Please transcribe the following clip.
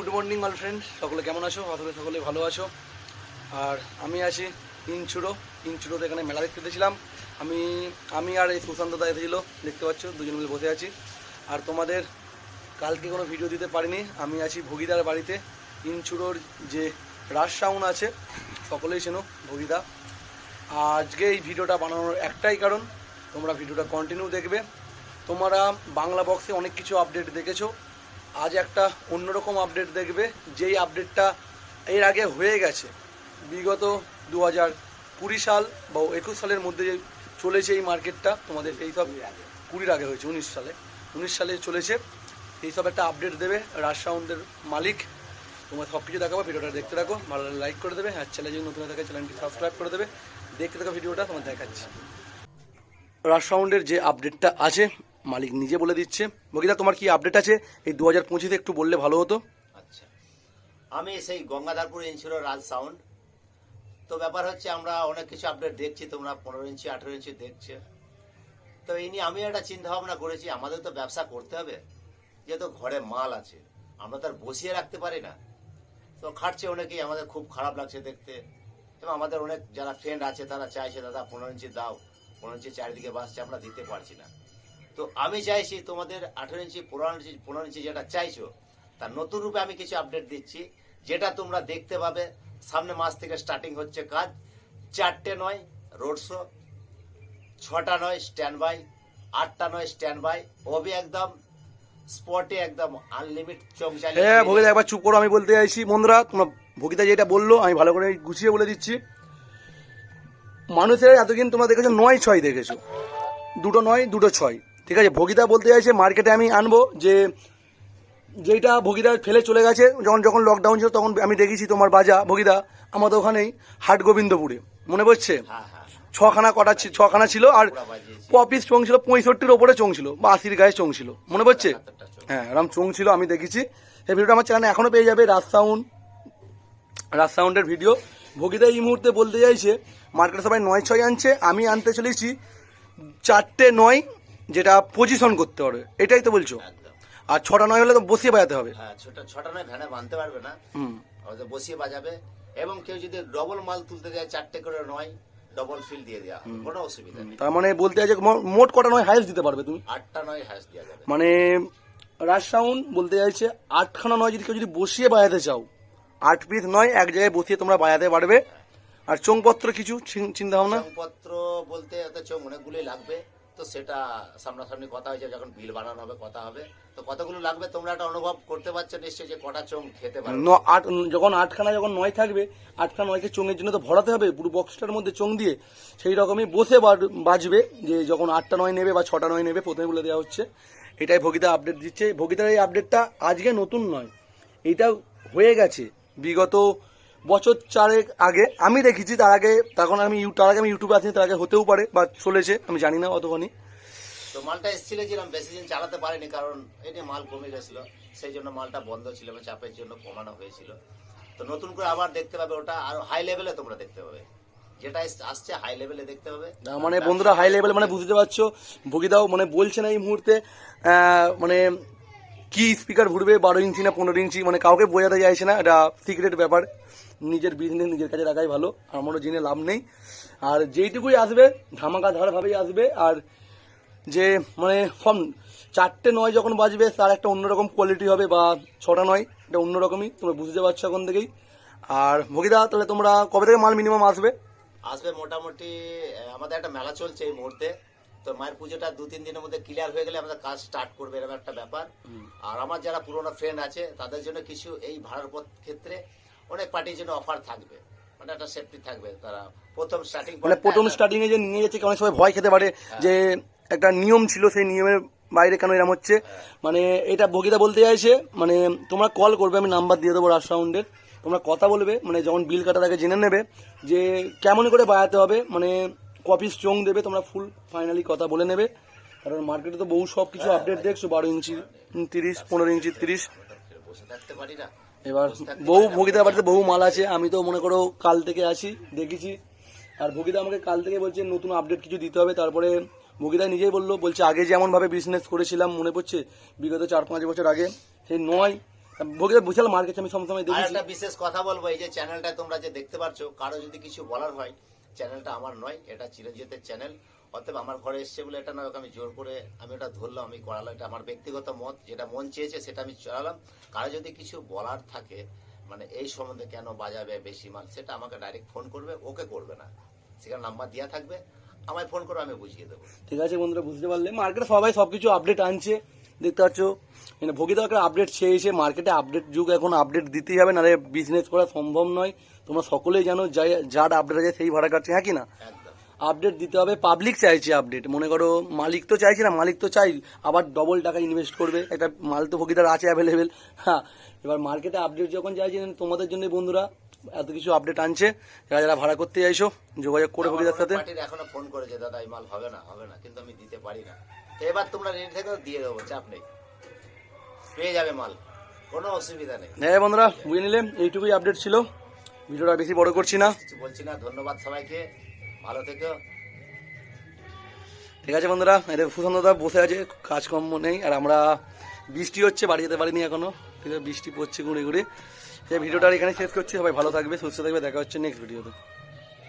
Good morning all friend সকলে কেমন আছো? আসলে সকলে ভালো আছো। আর আমি আছি ইনচুরো ইনচুরোতে এখানে মেলা দেখতে এসেছিলাম আমি আমি আর এই সুশান্ত দা এসেছিল দেখতে পাচ্ছ, দুজন মিলে বসে আছি। আর তোমাদের কালকে কোনো ভিডিও দিতে পারিনি। আমি আছি ভগিদার বাড়িতে। ইনচুরোর যে রাজ সাউন্ড আছে, সকলেই চেনো, ভগিদা। আজকে এই ভিডিওটা বানানোর একটাই কারণ, তোমরা ভিডিওটা কন্টিনিউ দেখবে। তোমরা বাংলা বক্সে অনেক কিছু আপডেট দেখেছ। আজ একটা অন্যরকম আপডেট দেখবে, যেই আপডেটটা এর আগে হয়ে গেছে। বিগত দু হাজার কুড়ি সাল বা একুশ সালের মধ্যে যে চলেছে এই মার্কেটটা তোমাদের এই সব কুড়ির আগে হয়েছে, উনিশ সালে। উনিশ সালে চলেছে, এই সব একটা আপডেট দেবে রাজসাউন্ডের মালিক। তোমার সব কিছু দেখাবো, ভিডিওটা দেখতে থাকো, ভালো লাইক করে দেবে, আর চ্যানেল যদি নতুন হয়ে থাকে চ্যানেলটি সাবস্ক্রাইব করে দেবে। দেখতে থাকো ভিডিওটা, তোমার দেখাচ্ছি। রাজ সাউন্ডের যে আপডেটটা আছে মালিক নিজে বলে দিচ্ছে। বগিদা তোমার কি আপডেট আছে? এই দু হাজার পঁচিশে একটু বললে ভালো হতো। আচ্ছা। আমি সেই গঙ্গাধারপুর ইনসিওর রাজ সাউন্ড তো ব্যাপার হচ্ছে আমরা অনেক কিছু আপডেট দেখছি, তোমরা পনেরো ইঞ্চি, আঠেরো ইঞ্চি দেখছে। তো এই নিয়ে আমি একটা চিন্তা ভাবনা করেছি, আমাদের তো ব্যবসা করতে হবে, যেহেতু ঘরে মাল আছে। আমরা তো আর বসিয়ে রাখতে পারি না। তো খাটছে অনেকেই, আমাদের খুব খারাপ লাগছে দেখতে। এবং আমাদের অনেক যারা ফ্রেন্ড আছে, তারা চাইছে, দাদা, পনেরো ইঞ্চি দাও। পনেরো ইঞ্চি চারিদিকে বাসছে, আমরা দিতে পারছি না। তো আমি চাইছি তোমাদের আঠেরো ইঞ্চি পনেরো ইঞ্চি পনেরো ইঞ্চি যেটা চাইছো তার নতুন রূপে আমি কিছু আপডেট দিচ্ছি। যেটা তোমরা দেখতে পাবে সামনে মাস থেকে স্টার্টিং হচ্ছে কাজ। চারটে নয় রোড শো ছটা নয় স্ট্যান্ড বাই আটটা নয় স্ট্যান্ড বাই ওবি একদম স্পটে একদম আনলিমিট চোখ হ্যাঁ ভগিদা একবার চুপ করো আমি বলতে চাইছি বন্ধুরা তোমরা ভগিদা যেটা বলল আমি ভালো করে গুছিয়ে বলে দিচ্ছি। মানুষের এতদিন তোমরা দেখেছ নয় ছয় দেখেছ। দুটো নয় দুটো ছয়। ঠিক আছে ভগিদা বলতে চাইছে মার্কেটে আমি আনব যে যেটা ভগিদা ফেলে চলে গেছে যখন যখন লকডাউন ছিল তখন আমি দেখেছি তোমার বাজা ভগিদা আমাদের ওখানেই হাট গোবিন্দপুরে মনে পড়ছে? হ্যাঁ হ্যাঁ। ছখানা কটা ছি- ছখানা ছিল আর। পপিস চোং ছিল পঁয়ষট্টির ওপরে চোং ছিল বা আশির গায়ে চোং ছিল মনে পড়ছে? হ্যাঁ এরকম চোং ছিল আমি দেখেছি। এই ভিডিওটা আমার চ্যানেলে এখনও পেয়ে যাবে রাজ সাউন্ড রাজ সাউন্ডের ভিডিও। ভগিতা এই মুহূর্তে বলতে চাইছে মার্কেটে সবাই নয় ছয় আনছে আমি আনতে চলেছি চারটে নয় যেটা পজিশন করতে পারবে। এটাই তো বলছো? আর ছটা নয় হলে তো বসিয়ে বাজাতে হবে। হ্যাঁ ছটা ছটা নয় ভ্যানে বাঁধতে পারবে না। হুম। হয়তো বসিয়ে বাজাবে। এবং কেউ যদি ডবল মাল তুলতে যায় চারটে করে নয় ডবল ফিল দিয়ে দেওয়া কোনো অসুবিধা নেই। তার মানে বলতে চাইছে মো- মোট কটা নয় হাইস্ট দিতে পারবে তুমি? আটটা নয় হ্যাশ দেওয়া যাবে। মানে রাজ সাউন্ড বলতে চাইছে আটখানা নয় যদি কেউ যদি বসিয়ে বাজাতে চাও আট পিস নয় এক জায়গায় বসিয়ে তোমরা বাজাতে পারবে। আর চোংপত্র কিছু চিন্তা ভাবনা চংপত্র বলতে এত চোখ অনেকগুলোই লাগবে। তো সেটা সামনাসামনি কথা হয়েছে, যখন বিল বানানো হবে, কথা হবে। তো কতগুলো লাগবে তোমরা একটা অনুভব করতে পারছ নিশ্চয়ই যে কটা চোখ খেতে পারবে ন- আট, যখন আটখানা, যখন নয় থাকবে, আটখানা, নয়কে চোঙের জন্য তো ভরাতে হবে, পুরো বক্সটার মধ্যে চোং দিয়ে সেই রকমই বসে বাজবে, যে যখন আটটা, নয় নেবে বা ছটা, নয় নেবে, প্রথমে বলে দেওয়া হচ্ছে। এটাই ভগিতা আপডেট দিচ্ছে। ভগিতার এই আপডেটটা আজকে নতুন নয়। এটা হয়ে গেছে। বিগত বছর চারেক আগে আমি দেখেছি তার আগে তখন আমি তার আগে আমি ইউটিউবে আছি তার আগে হতেও পারে বা চলেছে আমি জানি না অতখানি। তো মালটা এসেছিল ছিলাম বেশি দিন চালাতে পারিনি কারণ এই যে মাল কমে গেছিল সেই জন্য মালটা বন্ধ ছিল চাপের জন্য কমানো হয়েছিল। তো নতুন করে আবার দেখতে পাবে ওটা আর হাই লেভেলে তোমরা দেখতে পাবে। যেটা আসছে হাই লেভেলে দেখতে হবে না, মানে বন্ধুরা হাই লেভেল মানে বুঝতে পারছ ভগিদাও মানে বলছে না এই মুহূর্তে মানে কি স্পিকার ঘুরবে বারো ইঞ্চি না পনেরো ইঞ্চি? মানে কাউকে বোঝাতে চাইছে না, এটা সিক্রেট ব্যাপার। নিজের বিজনেস নিজের কাছে রাখাই ভালো, আমারও জেনে লাভ নেই। আর যেইটুকুই আসবে, ধামাকা ধারভাবেই আসবে। আর যে মানে ফর্ম চারটে নয় যখন বাজবে, তার একটা অন্যরকম কোয়ালিটি হবে, বা ছটা নয়, এটা অন্যরকমই, তোমরা বুঝতে পারছ এখন থেকেই। আর ভগিদা, তাহলে তোমরা কবে থেকে মাল মিনিমাম আসবে? আসবে মোটামুটি, আমাদের একটা মেলা চলছে এই মুহূর্তে। তো মায়ের পুজোটা দু তিন দিনের মধ্যে ক্লিয়ার হয়ে গেলে আমাদের কাজ স্টার্ট করবে এরকম একটা ব্যাপার। আর আমার যারা পুরোনো ফ্রেন্ড আছে তাদের জন্য কিছু এই ভাড়ার পথ ক্ষেত্রে অনেক পার্টির জন্য অফার থাকবে। মানে একটা সেফটি থাকবে তারা। প্রথম স্টার্টিং মানে প্রথম স্টার্টিং এ যে নিয়ে যাচ্ছে অনেক সময় ভয় খেতে পারে যে একটা নিয়ম ছিল সেই নিয়মের বাইরে কেন এরম হচ্ছে। মানে এটা বগিতা বলতে চাইছে মানে তোমরা কল করবে আমি নাম্বার দিয়ে দেবো রাজ সাউন্ডের তোমরা কথা বলবে মানে যখন বিল কাটার আগে জেনে নেবে যে কেমন করে বাড়াতে হবে। মানে কপিস চোং দেবে তোমরা ফুল ফাইনালি কথা বলে নেবে। কারণ মার্কেটে তো বহু সব কিছু আপডেট দেখছ বারো ইঞ্চি তিরিশ পনেরো ইঞ্চি তিরিশ। এবার বহু ভগিতার বাড়িতে বহু মাল আছে আমি তো মনে করো কাল থেকে আছি দেখেছি। আর ভগিতা আমাকে কাল থেকে বলছে নতুন আপডেট কিছু দিতে হবে। তারপরে ভগিতা নিজেই বলল বলছে আগে যেমন ভাবে বিজনেস করেছিলাম মনে পড়ছে? বিগত চার পাঁচ বছর আগে। সেই নয়। ভোগীদের বিশাল মার্কেট আমি সমসময় আর দেখেছি। একটা বিশেষ কথা বলব এই যে চ্যানেলটা তোমরা যে দেখতে পাচ্ছ কারও যদি কিছু বলার হয় চ্যানেলটা আমার নয়, এটা চিরঞ্জিতের চ্যানেল। অতএব আমার ঘরে এসছে বলে এটা নয় আমি জোর করে আমি ওটা ধরলাম, আমি করালাম, এটা আমার ব্যক্তিগত মত, যেটা মন চেয়েছে সেটা আমি চলালাম। কারও যদি কিছু বলার থাকে মানে এই সম্বন্ধে কেন বাজাবে বেশি মাল, সেটা আমাকে ডাইরেক্ট ফোন করবে, ওকে করবে না। সেখানে নাম্বার দেওয়া থাকবে, আমায় ফোন করে, আমি বুঝিয়ে দেবো। ঠিক আছে বন্ধুরা, বুঝতে পারলে। মার্কেটে সবাই সবকিছু আপডেট আনছে। দেখতে পাচ্ছ? মানে ভোগীদের একটা আপডেট চেয়েছে মার্কেটে আপডেট যুগ এখন আপডেট দিতেই হবে নাহলে বিজনেস করা সম্ভব নয়। তোমরা সকলেই জানো যাই- যার আপডেট আছে সেই ভাড়া কাটছে হ্যাঁ কি না? আপডেট দিতে হবে পাবলিক চাইছে আপডেট মনে করো মালিক তো চাইছে না মালিক তো চাই আবার ডবল টাকা ইনভেস্ট করবে। একটা মাল তো ভোগীদার আছে অ্যাভেলেবেল হ্যাঁ এবার মার্কেটে আপডেট যখন চাইছেন তোমাদের জন্য বন্ধুরা এত কিছু আপডেট আনছে। যারা যারা ভাড়া করতে চাইছো যোগাযোগ করে ভোগীদার সাথে। এখনও ফোন করেছে দাদা এই মাল হবে না হবে না কিন্তু আমি দিতে পারি না। তো এবার তোমরা রেডি থেকে দিয়ে দেবো চাপ নেই। পেয়ে যাবে মাল কোনো অসুবিধা নেই। হ্যাঁ বন্ধুরা বুঝে নিলে এইটুকুই আপডেট ছিল। ভিডিওটা বেশি বড় করছি না। বলছি না ধন্যবাদ সবাইকে ভালো থেকো। ঠিক আছে বন্ধুরা এটা সুশান্ত দা বসে আছে কাজকর্ম নেই আর আমরা বৃষ্টি হচ্ছে বাড়ি যেতে পারিনি এখনও। ঠিক আছে বৃষ্টি পড়ছে ঘুরে ঘুরে ভিডিওটা এখানে শেষ করছি। সবাই ভালো থাকবে সুস্থ থাকবে। দেখা হচ্ছে নেক্সট ভিডিওতে